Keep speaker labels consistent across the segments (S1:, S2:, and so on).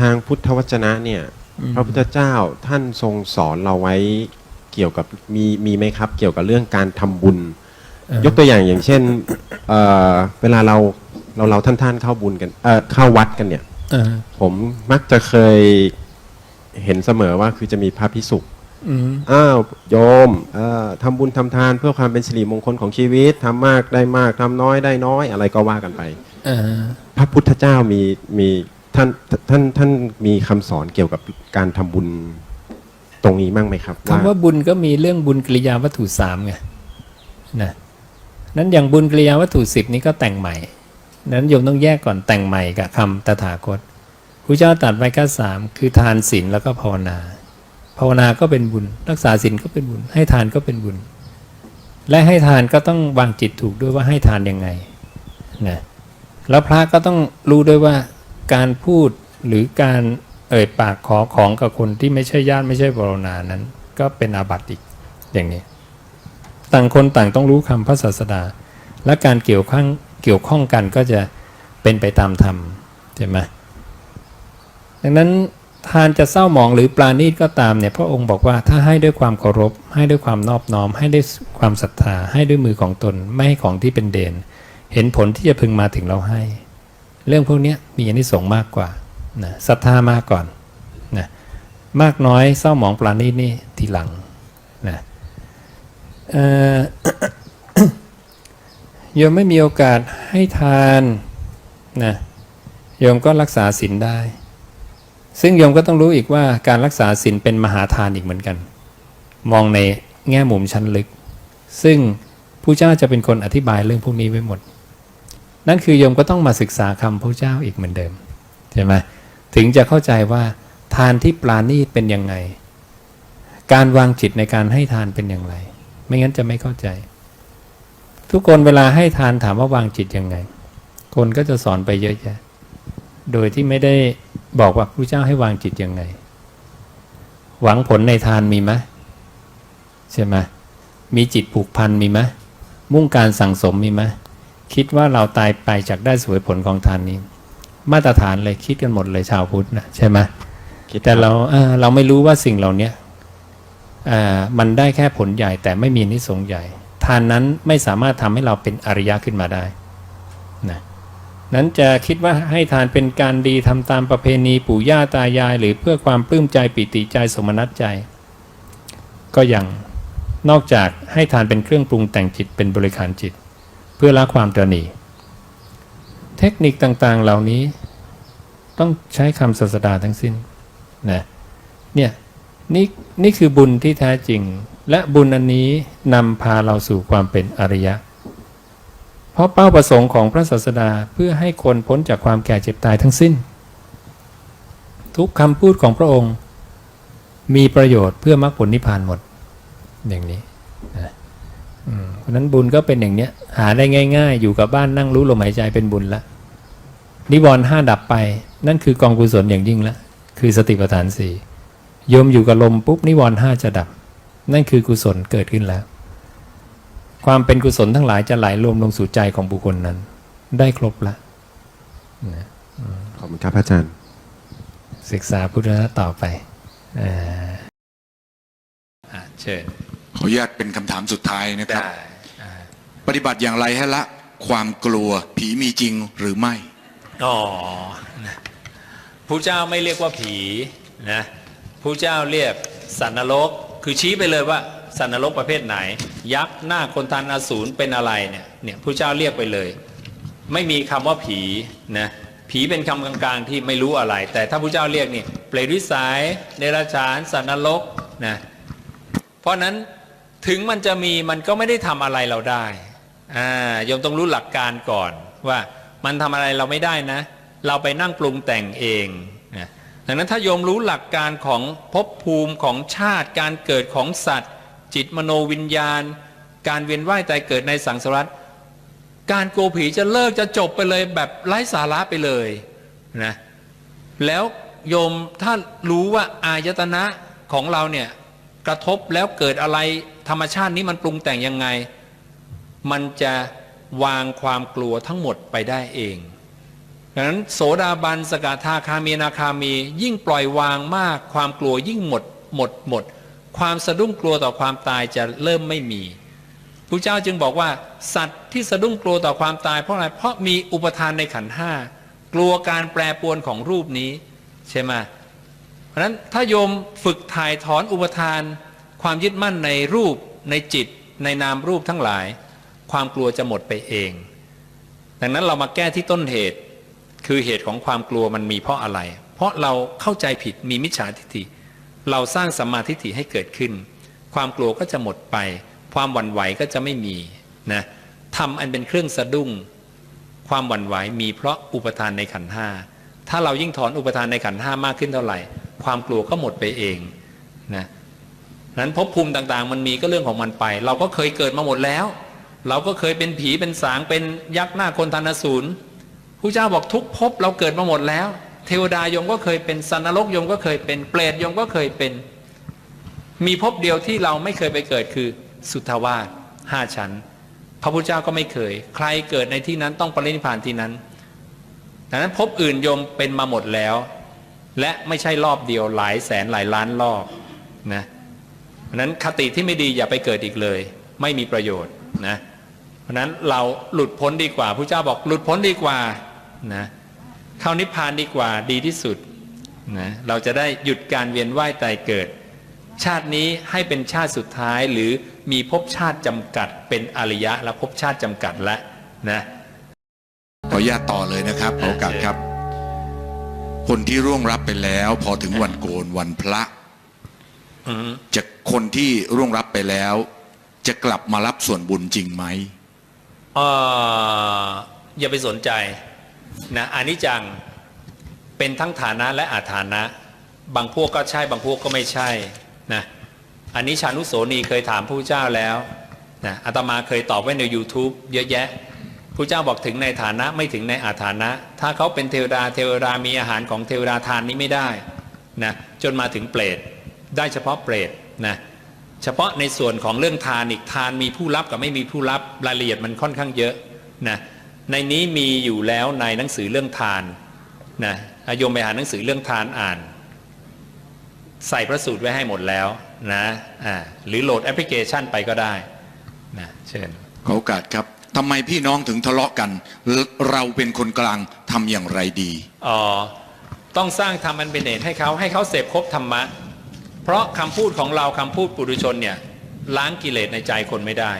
S1: ทางพุทธวจนะเนี่ย
S2: อืม
S1: พระพุทธเจ้าท่านทรงสอนเราไว้เกี่ยวกับมีมีไหมครับ เกี่ยวกับเรื่องการทำบุญ
S2: เออย
S1: กตัวอย่างอย่างเช่นเอ่อเวลาเราเราเราท่านท่านๆเข้าบุญกันเอ่อเข้าวัดกันเนี่ย
S2: เออ
S1: ผมมักจะเคยเห็นเสมอว่าคือจะมีพระพิสุ
S2: อืม
S1: อ้าวโยมเอ่อทำบุญทำทานเพื่อความเป็นสิริมงคลของชีวิตทำมากได้มากทำน้อยได้น้อยอะไรก็ว่ากันไป
S2: เออ
S1: พระพุทธเจ้ามีมี ท่านท่านท่านมีคำสอนเกี่ยวกับการทำบุญตรงนี้บ้างไหมครับ
S2: คำว่าบุญก็มีเรื่องบุญกริยาวัตถุสามไงนะนั้นอย่างบุญกริยาวัตถุสิบนี้ก็แต่งใหม่ นั้นโยมต้องแยกก่อนแต่งใหม่กับคำตถาคตพระเจ้าตรัดไว้แค่สามคือทานศีลแล้วก็ภาวนา ภาวนาก็เป็นบุญ รักษาศีลก็เป็นบุญ ให้ทานก็เป็นบุญ และให้ทานก็ต้องวางจิตถูกด้วยว่าให้ทานยังไงนะแล้วพระก็ต้องรู้ด้วยว่า การพูดหรือการเอ่ยปากขอของกับคนที่ไม่ใช่ญาติไม่ใช่บรณานั้น ก็เป็นอาบัติอีกอย่างนี้ ต่างคนต่างต้องรู้คำพระศาสดา และการเกี่ยวข้องเกี่ยวข้องกันก็จะเป็นไปตามธรรมใช่ไหมดังนั้นทานจะเศร้าหมองหรือปราณีตก็ตามเนี่ยพระองค์บอกว่าถ้าให้ด้วยความเคารพ ให้ด้วยความนอบน้อม ให้ด้วยความศรัทธา ให้ด้วยมือของตน ไม่ให้ของที่เป็นเด่นเห็นผลที่จะพึงมาถึงเราให้ เรื่องพวกนี้มีอานิสงส์มากกว่านะศรัทธามาก่อนนะมากน้อยเศร้าหมองปราณีตนี่ทีหลังนะโยมไม่มีโอกาสให้ทานนะโยมก็รักษาศีลได้ ซึ่งโยมก็ต้องรู้อีกว่าการรักษาศีลเป็นมหาทานอีกเหมือนกัน มองในแง่มุมชั้นลึก ซึ่งผู้เจ้าจะเป็นคนอธิบายเรื่องพวกนี้ไว้หมด นั่นคือโยมก็ต้องมาศึกษาคำพระเจ้าอีกเหมือนเดิมใช่ไหมถึงจะเข้าใจว่าทานที่ปราณีตเป็นยังไง การวางจิตในการให้ทานเป็นอย่างไร ไม่งั้นจะไม่เข้าใจ ทุกคนเวลาให้ทานถามว่าวางจิตยังไง คนก็จะสอนไปเยอะแยะ โดยที่ไม่ได้บอกว่าพระเจ้าให้วางจิตยังไง หวังผลในทานมีไหมใช่ไหมมีจิตผูกพันมีไหมมุ่งการสั่งสมมีไหม คิดว่าเราตายไปจากได้สวยผลของทานนี้ มาตรฐานเลยคิดกันหมดเลยชาวพุทธนะใช่ไหม
S1: คิด
S2: แต่เราเอ่อเราไม่รู้ว่าสิ่งเหล่าเนี้ยอ่ามันได้แค่ผลใหญ่แต่ไม่มีนิสงส์ใหญ่ ทานนั้นไม่สามารถทำให้เราเป็นอริยะขึ้นมาได้นะนั้นจะคิดว่าให้ทานเป็นการดีทำตามประเพณีปู่ย่าตายาย หรือเพื่อความปลื้มใจปิติใจสมนัตใจ ก็ยังนอกจากให้ทานเป็นเครื่องปรุงแต่งจิตเป็นบริการจิต เพื่อละความตระหนี่เทคนิคต่างๆเหล่านี้ ต้องใช้คำศาสดาทั้งสิ้นนะเนี่ยนี่นี่คือบุญที่แท้จริง และบุญอันนี้นำพาเราสู่ความเป็นอริยะ เพราะเป้าประสงค์ของพระศาสดาเพื่อให้คนพ้นจากความแก่เจ็บตายทั้งสิ้น ทุกคำพูดของพระองค์ มีประโยชน์เพื่อมรรคผลนิพพานหมดอย่างนี้นะ เพราะฉะนั้นบุญก็เป็นอย่างเนี้ย หาได้ง่าย ๆ อยู่กับบ้านนั่งรู้ลมหายใจเป็นบุญละนิวรณ์ห้าดับไป นั่นคือกองกุศลอย่างยิ่งละ คือสติปัฏฐานสี่โยมอยู่กับลมปุ๊บนิวรณ์ห้าจะดับ นั่นคือกุศลเกิดขึ้นแล้ว ความเป็นกุศลทั้งหลายจะไหลรวมลงสู่ใจของบุคคลนั้น ได้ครบละนะ
S1: ขอบคุณครับอาจารย์
S2: ศึกษาพุทธะต่อไปอ่าอะเชิญ
S3: ขออนุญาตเป็นคำถามสุดท้ายนะครับ
S2: ได้อ่า
S3: ปฏิบัติอย่างไรให้ละความกลัวผีมีจริงหรือไม่
S2: อ๋อนะผู้เจ้าไม่เรียกว่าผีนะผู้เจ้าเรียกสันนรก คือชี้ไปเลยว่าสันนรกประเภทไหน ยักษ์หน้าคนทันอสูรเป็นอะไรเนี่ยเนี่ยผู้เจ้าเรียกไปเลย ไม่มีคำว่าผีนะผีเป็นคำกลางๆที่ไม่รู้อะไร แต่ถ้าผู้เจ้าเรียกนี่เปรตวิสัยเดรัจฉานสันนรกนะเพราะฉะนั้น ถึงมันจะมีมันก็ไม่ได้ทำอะไรเราได้อ่าโยมต้องรู้หลักการก่อนว่ามันทำอะไรเราไม่ได้นะ เราไปนั่งปรุงแต่งเองนะดังนั้นถ้าโยมรู้หลักการของภพภูมิของชาติการเกิดของสัตว์ จิตมโนวิญญาณ การเวียนว่ายตายเกิดในสังสารวัฏการโกผีจะเลิกจะจบไปเลยแบบไร้สาระไปเลยนะแล้วโยมถ้ารู้ว่าอายตนะของเราเนี่ยกระทบแล้วเกิดอะไร ธรรมชาตินี้มันปรุงแต่งยังไง มันจะวางความกลัวทั้งหมดไปได้เองดังนั้นโสดาบันสกทาคามีนาคามี ยิ่งปล่อยวางมาก ความกลัวยิ่งหมดหมดหมด ความสะดุ้งกลัวต่อความตายจะเริ่มไม่มีพระเจ้าจึงบอกว่า สัตว์ที่สะดุ้งกลัวต่อความตายเพราะอะไรเพราะมีอุปทานในขันห้ากลัวการแปรปรวนของรูปนี้ใช่ไหมเพราะนั้นถ้าโยมฝึกถ่ายถอนอุปทาน ความยึดมั่นในรูปในจิต ในนามรูปทั้งหลาย ความกลัวจะหมดไปเอง ดังนั้นเรามาแก้ที่ต้นเหตุ คือเหตุของความกลัวมันมีเพราะอะไร เพราะเราเข้าใจผิดมีมิจฉาทิฏฐิ เราสร้างสัมมาทิฏฐิให้เกิดขึ้น ความกลัวก็จะหมดไป ความหวั่นไหวก็จะไม่มีนะทำอันเป็นเครื่องสะดุ้ง ความหวั่นไหวมีเพราะอุปทานในขันธ์ห้าถ้าเรายิ่งถอนอุปทานในขันธ์ห้ามากขึ้นเท่าไหร่ ความกลัวก็หมดไปเองนะ นั้นภพภูมิต่างๆ มันมีก็เรื่องของมันไป เราก็เคยเกิดมาหมดแล้ว เราก็เคยเป็นผีเป็นสางเป็นยักษ์หน้าคนทานสูรผู้เจ้าบอกทุกภพเราเกิดมาหมดแล้ว เทวดายมก็เคยเป็นสันนรกยมก็เคยเป็นเปรตยมก็เคยเป็น มีภพเดียวที่เราไม่เคยไปเกิดคือสุทธาวาสห้าชั้น พระพุทธเจ้าก็ไม่เคย ใครเกิดในที่นั้นต้องปรินิพพานที่นั้นดังนั้นภพอื่นโยมเป็นมาหมดแล้ว และไม่ใช่รอบเดียวหลายแสนหลายล้านรอบนะ เพราะฉะนั้นคติที่ไม่ดีอย่าไปเกิดอีกเลย ไม่มีประโยชน์นะเพราะฉะนั้นเราหลุดพ้นดีกว่าพระเจ้าบอกหลุดพ้นดีกว่านะเข้านิพพานดีกว่าดีที่สุดนะเราจะได้หยุดการเวียนว่ายตายเกิด ชาตินี้ให้เป็นชาติสุดท้ายหรือมีภพชาติจำกัด เป็นอริยะและภพชาติจำกัดและนะ
S3: ขออนุญาตต่อเลยนะครับขอโอกาสครับ คนที่ร่วงรับไปแล้ว พอถึงวันโกนวันพระ
S2: อืม
S3: จะ คนที่ร่วงรับไปแล้ว จะกลับมารับส่วนบุญจริงไหม
S2: เอ่ออย่าไปสนใจนะอานิจจังเป็นทั้งฐานะและอาฐานะ บางพวกก็ใช่ บางพวกก็ไม่ใช่นะอันนี้ชานุโสนีเคยถามพระเจ้าแล้วนะอาตมาเคยตอบไว้ใน YouTube เยอะแยะพระเจ้าบอกถึงในฐานะไม่ถึงในอาฐานะ ถ้าเขาเป็นเทวดาเทวดามีอาหารของเทวดาทานนี้ไม่ได้นะจนมาถึงเปรต ได้เฉพาะเปรตนะเฉพาะในส่วนของเรื่องทานอีกทานมีผู้รับกับไม่มีผู้รับรายละเอียดมันค่อนข้างเยอะนะในนี้มีอยู่แล้วในหนังสือเรื่องทานนะอาโยมไปหาหนังสือเรื่องทานอ่าน ใส่พระสูตรไว้ให้หมดแล้วนะอ่าหรือโหลดแอปพลิเคชันไปก็ได้นะเชิญ
S3: ขอโอกาสครับทำไมพี่น้องถึงทะเลาะกัน เรเราเป็นคนกลางทำอย่างไรดี
S2: อ๋อต้องสร้างธรรมอันเป็นเหตุให้เขาให้เขาเสพครบธรรมะ เพราะคำพูดของเราคำพูดปุถุชนเนี่ยล้างกิเลสในใจคนไม่ได้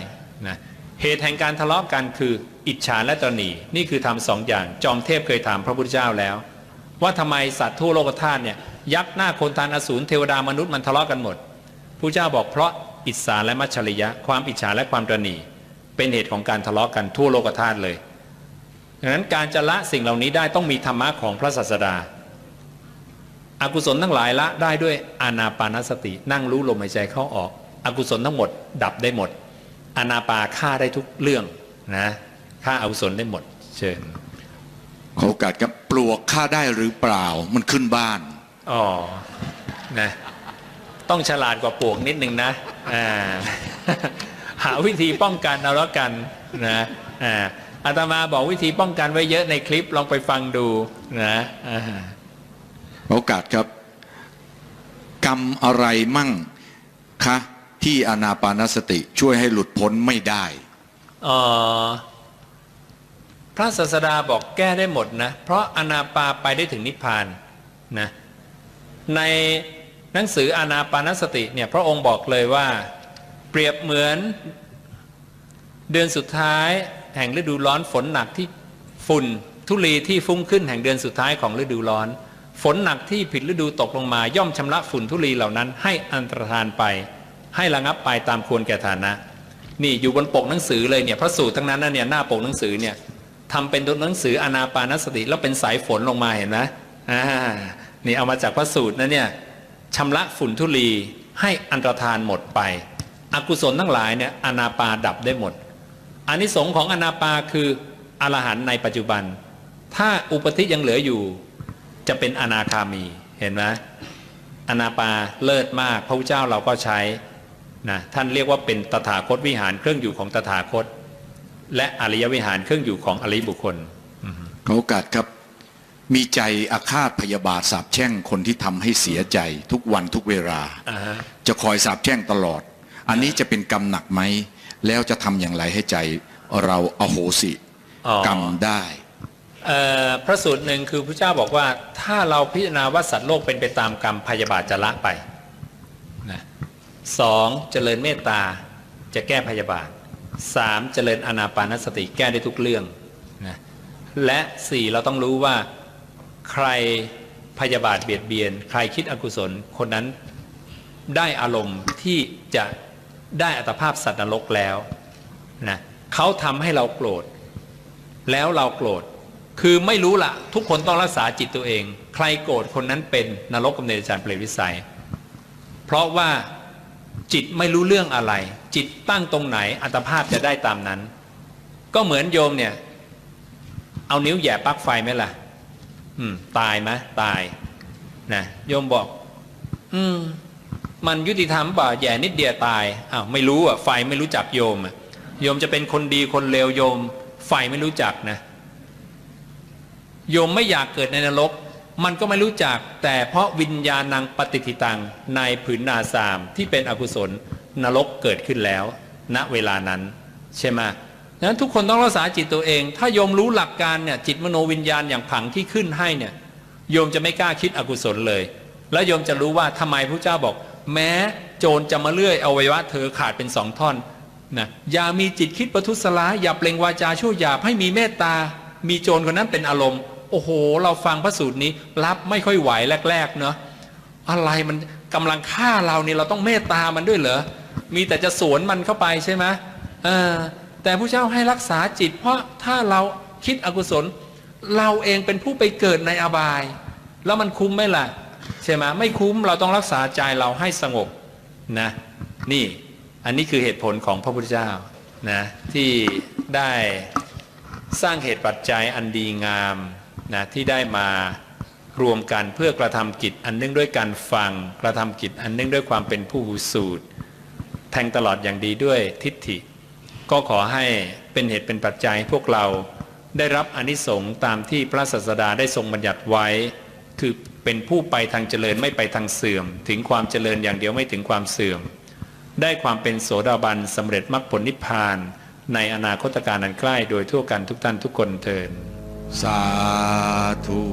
S2: นะเหตุแห่งการทะเลาะกันคืออิจฉาและตรณีนี่คือทำสองอย่าง จอมเทพเคยถามพระพุทธเจ้าแล้ว ว่าทำไมสัตว์ทั่วโลกธาตุเนี่ยยักษ์หน้าคนทานอสูรเทวดามนุษย์มันทะเลาะกันหมดพระเจ้าบอกเพราะอิจฉาและมัจฉริยะ ความอิจฉาและความตรณีเป็นเหตุของการทะเลาะกันทั่วโลกธาตุเลยดังนั้นการจะละสิ่งเหล่านี้ได้ต้องมีธรรมะของพระศาสดา อากุศลทั้งหลายละได้ด้วยอานาปานสติ นั่งรู้ลมหายใจเข้าออก อกุศลทั้งหมด ดับได้หมด อานาปาฆ่าได้ทุกเรื่องนะฆ่าอากุศลได้หมด เชิญ
S3: ขอโอกาสครับปลวกฆ่าได้หรือเปล่า มันขึ้นบ้าน
S2: อ๋อนะต้องฉลาดกว่าปลวกนิดนึงนะอ่าหาวิธีป้องกันเอาแล้วกันนะอ่าอาตมาบอกวิธีป้องกันไว้เยอะในคลิปลองไปฟังดูนะอ่า
S3: โอกาสครับ กรรมอะไรมั่งคะที่อนาปานสติช่วยให้หลุดพ้นไม่ได้
S2: พระศาสดาบอกแก้ได้หมดนะ เพราะอนาปาไปได้ถึงนิพพานนะในหนังสืออนาปานสติเนี่ยพระองค์บอกเลยว่า เปรียบเหมือน เดือนสุดท้าย แห่งฤดูร้อนฝนหนักที่ฝุ่น ทุลีที่ฟุ้งขึ้นแห่งเดือนสุดท้ายของฤดูร้อน ฝนหนักที่ผิดฤดูตกลงมาย่อมชำระฝุ่นทุลีเหล่านั้น ให้อันตรธานไป ให้ระงับไปตามควรแก่ฐานะ นี่อยู่บนปกหนังสือเลยเนี่ยพระสูตรทั้งนั้นนะเนี่ยหน้าปกหนังสือเนี่ยทำเป็นตัวหนังสืออนาปานสติ แล้วเป็นสายฝนลงมาเห็นไหมอ่านี่เอามาจากพระสูตรนะเนี่ยชำระฝุ่นทุลีให้อันตรธานหมดไป อกุศลทั้งหลายเนี่ยอนาปาดับได้หมดอานิสงส์ของอนาปาคืออรหันในปัจจุบัน ถ้าอุปธิยังเหลืออยู่ จะเป็นอนาคามีเห็นไหมอนาปาเลิศมากพระพุทธเจ้าเราก็ใช้นะท่านเรียกว่าเป็นตถาคตวิหารเครื่องอยู่ของตถาคต และอริยวิหารเครื่องอยู่ของอริยบุคคล
S3: ขอโอกาสครับมีใจอาฆาตพยาบาทสาบแช่งคนที่ทำให้เสียใจทุกวันทุกเวลา
S2: อ่าฮะ
S3: จะคอยสาบแช่งตลอด อันนี้จะเป็นกรรมหนักไหม แล้วจะทำอย่างไรให้ใจเราอโหสิ
S2: อ๋อ
S3: กรรมได้
S2: เอ่อ พระสูตรหนึ่งคือพระเจ้าบอกว่าถ้าเราพิจารณาว่าสัตว์โลกเป็นไปตามกรรมพยาบาทจะละไปนะสองเจริญเมตตาจะแก้พยาบาทสามเจริญอนาปานสติแก้ได้ทุกเรื่องนะและสี่เราต้องรู้ว่าใครพยาบาทเบียดเบียน ใครคิดอกุศล คนนั้นได้อารมณ์ที่จะได้อัตภาพสัตว์นรกแล้วนะเขาทำให้เราโกรธ แล้วเราโกรธ คือไม่รู้ละทุกคนต้องรักษาจิตตัวเอง ใครโกรธคนนั้นเป็นนรกกำเนิดจารย์เปรตวิสัย เพราะว่าจิตไม่รู้เรื่องอะไร จิตตั้งตรงไหนอัตภาพจะได้ตามนั้น ก็เหมือนโยมเนี่ย เอานิ้วแย่ปลั๊กไฟไหมล่ะ อืม ตายไหมตายนะโยมบอก อืม มันยุติธรรมป่าแย่นิดเดียวตายอ้าวไม่รู้อะไฟไม่รู้จักโยมอะโยมจะเป็นคนดีคนเลวโยม ไฟไม่รู้จักนะ โยมไม่อยากเกิดในนรก มันก็ไม่รู้จัก แต่เพราะวิญญาณังปฏิทิตังในผืนนาสามที่เป็นอกุศลนรกเกิดขึ้นแล้ว ณเวลานั้น ใช่ไหมดังนั้นทุกคนต้องรักษาจิตตัวเอง ถ้าโยมรู้หลักการเนี่ยจิตมโนวิญญาณอย่างผังที่ขึ้นให้เนี่ยโยมจะไม่กล้าคิดอกุศลเลย แล้วโยมจะรู้ว่าทำไมพระเจ้าบอก แม้โจรจะมาเลื่อยอวัยวะเธอขาดเป็นสองท่อนนะอย่ามีจิตคิดประทุษร้ายอย่าเปล่งวาจาชั่วหยาบให้มีเมตตา มีโจรคนนั้นเป็นอารมณ์ โอ้โห เราฟังพระสูตรนี้ รับไม่ค่อยไหวแรกๆเนาะอะไรมันกำลังฆ่าเราเนี่ยเราต้องเมตตามันด้วยเหรอ มีแต่จะสวนมันเข้าไปใช่ไหมเออแต่พระเจ้าให้รักษาจิต เพราะถ้าเราคิดอกุศล เราเองเป็นผู้ไปเกิดในอบาย แล้วมันคุ้มไหมล่ะ ใช่ไหมไม่คุ้มเราต้องรักษาใจเราให้สงบนะนี่อันนี้คือเหตุผลของพระพุทธเจ้านะที่ได้สร้างเหตุปัจจัยอันดีงาม นะที่ได้มารวมกันเพื่อกระทำกิจอันเนื่องด้วยการฟัง กระทำกิจอันเนื่องด้วยความเป็นผู้หูสูตร แทงตลอดอย่างดีด้วยทิฏฐิ ก็ขอให้เป็นเหตุเป็นปัจจัยพวกเราได้รับอนิสงส์ตามที่พระศาสดาได้ทรงบัญญัติไว้ คือเป็นผู้ไปทางเจริญไม่ไปทางเสื่อม ถึงความเจริญอย่างเดียวไม่ถึงความเสื่อม ได้ความเป็นโสดาบันสำเร็จมรรคผลนิพพาน ในอนาคตการอันใกล้โดยทั่วกันทุกท่านทุกคนเทิน
S3: สาธุ